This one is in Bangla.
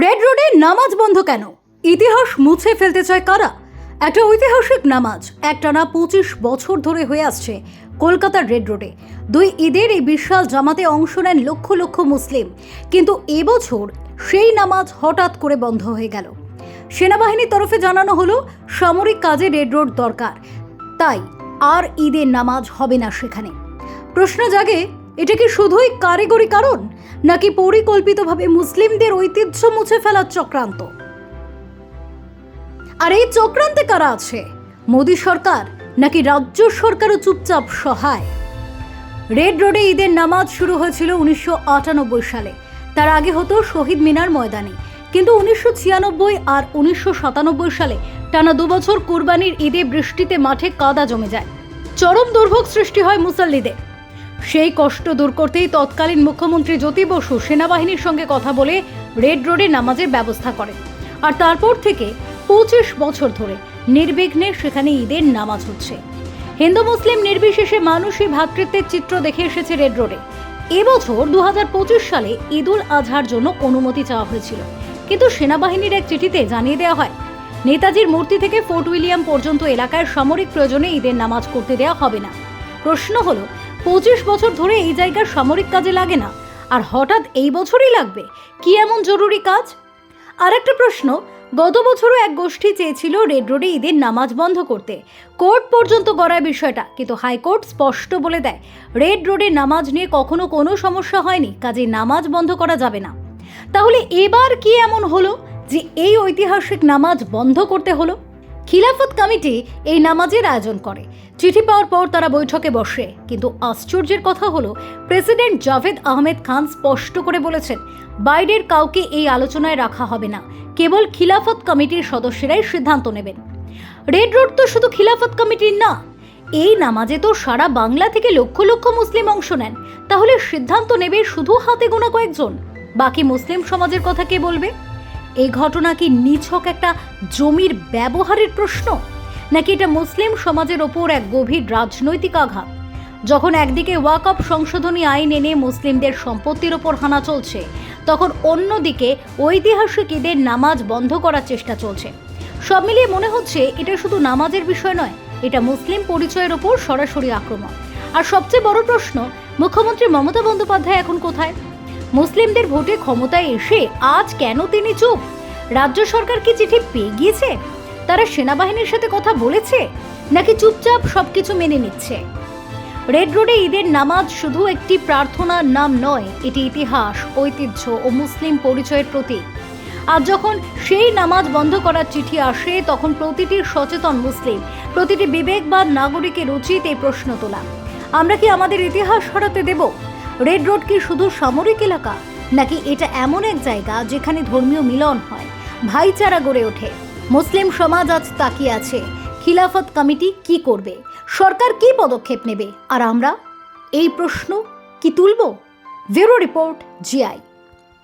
রেড রোডে নামাজ বন্ধ কেন? ইতিহাস মুছে ফেলতে চায় কারা? একটা ঐতিহাসিক নামাজ একটানা পঁচিশ বছর ধরে হয়ে আসছে কলকাতার রেড রোডে দুই ঈদের এই বিশাল জামাতে অংশ নেন লক্ষ লক্ষ মুসলিম। কিন্তু এবছর সেই নামাজ হঠাৎ করে বন্ধ হয়ে গেল। সেনাবাহিনীর তরফে জানানো হলো, সামরিক কাজে রেড রোড দরকার। তাই আর ঈদের নামাজ হবে না সেখানে। প্রশ্ন জাগে, এটা কি শুধুই কারিগরি কারণ? নাকি পরিকল্পিতভাবে মুসলিমদের ঐতিহ্য মুছে ফেলার চক্রান্ত? আর এই চক্রান্তে কারা আছে? মোদী সরকার নাকি রাজ্য সরকারও চুপচাপ সহায়? রেড রোডে ঈদের নামাজ শুরু হয়েছিল উনিশশো আটানব্বই সালে। তার আগে হতো শহীদ মিনার ময়দানে। কিন্তু উনিশশো ছিয়ানব্বই আর উনিশশো সাতানব্বই সালে টানা দুবছর কুরবানির ঈদে বৃষ্টিতে মাঠে কাদা জমে যায়। চরম দুর্ভোগ সৃষ্টি হয় মুসল্লিদের। সেই কষ্ট দূর করতেই তৎকালীন মুখ্যমন্ত্রী জ্যোতি বসু সেনাবাহিনীর সঙ্গে কথা বলে রেড রোডে নামাজের ব্যবস্থা করেন। আর তারপর থেকে পঁচিশ বছর ধরে নির্বিঘ্নে সেখানে ঈদের নামাজ হচ্ছে। হিন্দু মুসলিম নির্বিশেষে মানুষই ভ্রাতৃত্বের চিত্র দেখে এসেছে রেড রোডে। এবছর দুহাজার পঁচিশ সালে ঈদুল আজহার জন্য অনুমতি চাওয়া হয়েছিল। কিন্তু সেনাবাহিনীর এক চিঠিতে জানিয়ে দেওয়া হয়, নেতাজির মূর্তি থেকে ফোর্ট উইলিয়াম পর্যন্ত এলাকায় সামরিক প্রয়োজনে ঈদের নামাজ করতে দেওয়া হবে না। প্রশ্ন হলো পঁচিশ বছর ধরে এই জায়গার সামরিক কাজে লাগে না। আর হঠাৎ এই বছরই লাগবে? কি এমন জরুরি কাজ? আর একটা প্রশ্ন, গত বছরও এক গোষ্ঠী চেয়েছিল রেড রোডে ঈদের নামাজ বন্ধ করতে। কোর্ট পর্যন্ত গড়ায় বিষয়টা, কিন্তু হাইকোর্ট স্পষ্ট বলে দেয়, রেড রোডে নামাজ নিয়ে কখনো কোনো সমস্যা হয়নি, কাজে নামাজ বন্ধ করা যাবে না। তাহলে এবার কি এমন হলো যে এই ঐতিহাসিক নামাজ বন্ধ করতে হলো? খিলাফত কমিটি এই নামাজের আয়োজন করে। চিঠি পাওয়ার পর তারা বৈঠকে বসে। কিন্তু আশ্চর্যের কথা হলো, প্রেসিডেন্ট জাভেদ আহমেদ খান স্পষ্ট করে বলেছেন বাইরের কাউকে এই আলোচনায় রাখা হবে না। কেবল খিলাফত কমিটির সদস্যরাই সিদ্ধান্ত নেবেন। রেড রোড তো শুধু খিলাফত কমিটির না। এই নামাজে তো সারা বাংলা থেকে লক্ষ লক্ষ মুসলিম অংশ নেন। তাহলে সিদ্ধান্ত নেবে শুধু হাতে গোনা কয়েকজন? বাকি মুসলিম সমাজের কথা কে বলবে? এই ঘটনা কি নিছক একটা জমির ব্যবহারের প্রশ্ন? নাকি এটা মুসলিম সমাজের ওপর এক গভীর রাজনৈতিক আঘাত? যখন একদিকে ওয়াকআপ সংশোধনী আইন এনে মুসলিমদের সম্পত্তির ওপর হানা চলছে, তখন অন্যদিকে ঐতিহাসিক ঈদের নামাজ বন্ধ করার চেষ্টা চলছে। সব মিলিয়ে মনে হচ্ছে এটা শুধু নামাজের বিষয় নয়, এটা মুসলিম পরিচয়ের ওপর সরাসরি আক্রমণ। আর সবচেয়ে বড় প্রশ্ন, মুখ্যমন্ত্রী মমতা বন্দ্যোপাধ্যায় এখন কোথায়? মুসলিমদের ভোটে ক্ষমতায় এসে আজ কেন তিনি চুপ? রাজ্য সরকার কি চিঠি পেয়ে গিয়েছে? তারা সেনাবাহিনীর সাথে কথা বলেছে? নাকি চুপচাপ সবকিছু মেনে নিচ্ছে? রেড রোডে ঈদের নামাজ শুধু একটি প্রার্থনার নাম নয়, এটি ইতিহাস, ঐতিহ্য ও মুসলিম পরিচয়ের প্রতীক। আজ যখন সেই নামাজ বন্ধ করার চিঠি আসে, তখন প্রতিটি সচেতন মুসলিম, প্রতিটি বিবেকবান নাগরিকের উচিত এই প্রশ্ন তোলা। আমরা কি আমাদের ইতিহাস হারাতে দেব? রেড রোড কি শুধু সামরিক এলাকা? নাকি এটা এমন এক জায়গা যেখানে ধর্মীয় মিলন হয়? ভাইচারা গড়ে ওঠে। মুসলিম সমাজ আজ তাকিয়ে আছে। খিলাফত কমিটি কি করবে? সরকার কি পদক্ষেপ নেবে? আর আমরা এই প্রশ্ন কি তুলব? Bureau report GI.